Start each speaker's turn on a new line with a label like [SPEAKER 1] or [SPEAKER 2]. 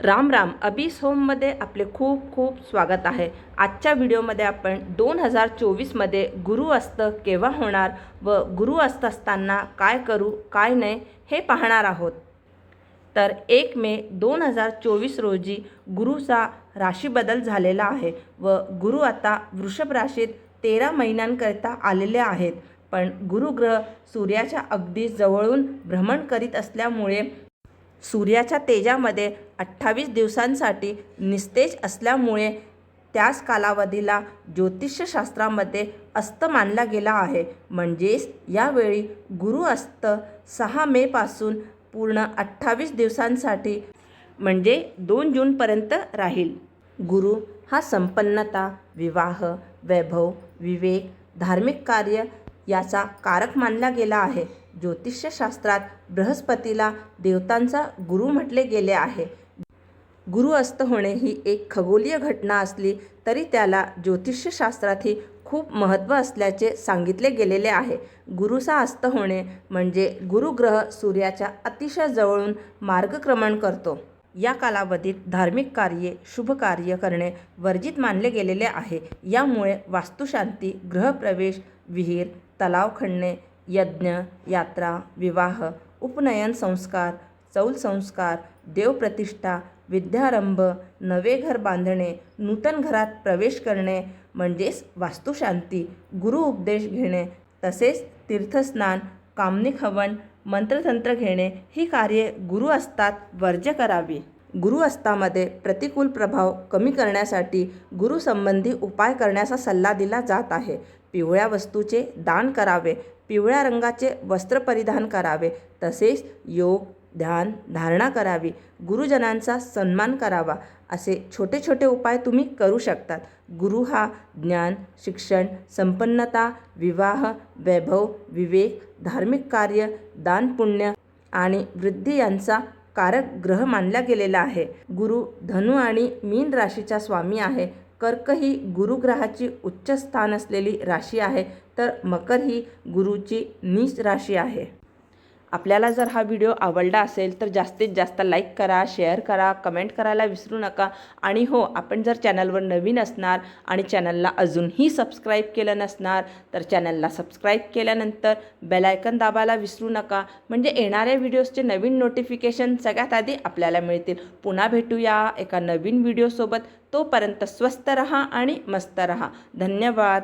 [SPEAKER 1] राम राम. अबीस होममध्ये आपले खूप खूप स्वागत आहे. आजच्या व्हिडिओमध्ये आपण दोन हजार चोवीसमध्ये गुरु अस्त केव्हा होणार व गुरु अस्त असताना काय करू काय नाही हे पाहणार आहोत. तर एक मे दोन हजार चोवीस रोजी गुरुचा राशी बदल झालेला आहे व गुरु आता वृषभ राशीत तेरा महिन्यांकरिता आलेले आहेत. पण गुरुग्रह सूर्याच्या अगदी जवळून भ्रमण करीत असल्यामुळे सूर्याच्या तेजामध्ये अठ्ठावीस दिवसांसाठी निस्तेज असल्यामुळे त्याच कालावधीला ज्योतिषशास्त्रामध्ये अस्त मानला गेला आहे. म्हणजेच यावेळी गुरु अस्त सहा मेपासून पूर्ण अठ्ठावीस दिवसांसाठी म्हणजे दोन जूनपर्यंत राहील. गुरु हा संपन्नता विवाह वैभव विवेक धार्मिक कार्य याचा कारक मानला गेला आहे. ज्योतिषशास्त्रात बृहस्पतीला देवतांचा गुरु म्हटले गेले आहे. गुरु अस्त होणे ही एक खगोलीय घटना असली तरी त्याला ज्योतिषशास्त्रातही खूप महत्त्व असल्याचे सांगितले गेलेले आहे. गुरुचा अस्त होणे म्हणजे गुरुग्रह सूर्याच्या अतिशय जवळून मार्गक्रमण करतो. या कालावधीत धार्मिक कार्ये शुभ कार्य करणे वर्जित मानले गेलेले आहे. यामुळे वास्तुशांती गृहप्रवेश विहीर तलाव खणणे यज्ञ यात्रा विवाह उपनयन संस्कार चौल संस्कार देवप्रतिष्ठा विद्यारंभ नवे घर बांधणे नूतन घरात प्रवेश करणे म्हणजेच वास्तुशांती गुरु उपदेश घेणे तसेच तीर्थस्नान कामनिक हवन मंत्रतंत्र घेणे ही कार्ये गुरु असतात वर्ज्य करावी. गुरु असतामध्ये प्रतिकूल प्रभाव कमी करण्यासाठी गुरुसंबंधी उपाय करण्याचा सल्ला दिला जात आहे. पिवळ्या वस्तूचे दान करावे पिवळ्या रंगाचे वस्त्र परिधान करावे तसेच योग ध्यान धारणा करावी गुरुजनांचा सन्मान करावा असे छोटे छोटे उपाय तुम्ही करू शकतात. गुरु हा ज्ञान शिक्षण संपन्नता विवाह वैभव विवेक धार्मिक कार्य दानपुण्य आणि वृद्धी यांचा कारक ग्रह मानला गेलेला आहे. गुरु धनु आणि मीन राशीचा स्वामी आहे. कर्क ही गुरुग्रहाची उच्च स्थान असलेली राशी आहे. तर मकर ही गुरुची नीच राशी आहे. आपल्याला जर हा व्हिडिओ आवडला असेल तर जास्तीत जास्त लाईक करा शेअर करा कमेंट करायला विसरू नका. आणि हो आपण जर चॅनलवर नवीन असणार आणि चॅनलला अजूनही सबस्क्राईब केलं नसणार तर चॅनलला सबस्क्राईब केल्यानंतर बेलायकन दाबायला विसरू नका. म्हणजे येणाऱ्या व्हिडिओजचे नवीन नोटिफिकेशन सगळ्यात आधी आपल्याला मिळतील. पुन्हा भेटूया एका नवीन व्हिडिओसोबत. तोपर्यंत स्वस्त रहा आणि मस्त रहा. धन्यवाद.